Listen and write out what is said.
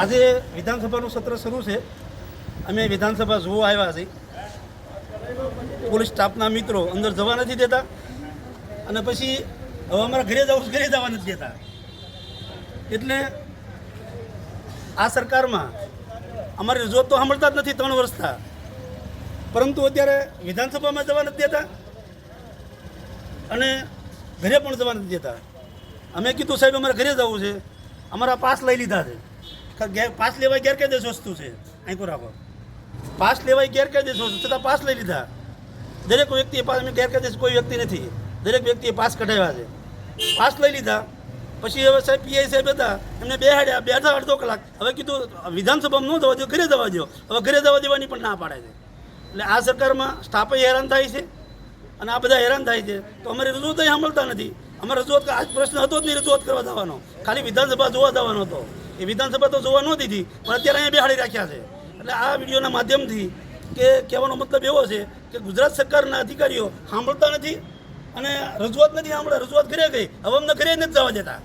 આજે વિધાનસભાનું સત્ર શરૂ છે. અમે વિધાનસભા જોવા આવ્યા છીએ. પોલીસ સ્ટાફના મિત્રો અંદર જવા નથી દેતા અને પછી હવે અમારા ઘરે જવું ઘરે જવા નથી દેતા. એટલે આ સરકારમાં અમારી રજૂઆત તો સાંભળતા જ નથી ત્રણ વર્ષથી. પરંતુ અત્યારે વિધાનસભામાં જવા નથી દેતા અને ઘરે પણ જવા નથી દેતા. અમે કીધું, સાહેબ, અમારે ઘરે જવું છે. અમારા પાસ લઈ લીધા છે. પાસ લેવાય ગેરકાયદેસ વસ્તુ છે? અહીં રાખો. પાસ લેવાય ગેરકાયદેસ વસ્તુ છતાં પાસ લઈ લીધા. દરેક વ્યક્તિએ પાસ અમે ગેરકાયદેસ કોઈ વ્યક્તિ નથી. દરેક વ્યક્તિએ પાસ કઢાવ્યા છે. પાસ લઈ લીધા. પછી હવે સાહેબ, પીઆઈ સાહેબ હતા. એમને બેહાડ્યા. બે અડધા કલાક. હવે કીધું વિધાનસભામાં ન દવા દો, ઘરે દવા દો. હવે ઘરે દવા દેવાની પણ ના પાડે છે. એટલે આ સરકારમાં સ્ટાફે હેરાન થાય છે. અને આ બધા હેરાન થાય છે. તો અમારી રજૂઆત સાંભળતા નથી. અમારે રજૂઆત આજ પ્રશ્ન હતો જ નહીં રજૂઆત કરવા જવાનો. ખાલી વિધાનસભા જોવા જવાનો હતો. એ વિધાનસભા તો જોવા ન હતી પણ અત્યારે અહીંયા બેહાડી રાખ્યા છે. એટલે આ વિડીયોના માધ્યમથી કે કહેવાનો મતલબ એવો છે કે ગુજરાત સરકારના અધિકારીઓ સાંભળતા નથી અને રજૂઆત નથી સાંભળે રજૂઆત ઘરે ગઈ. હવે અમને ઘરે નથી જવા દેતા.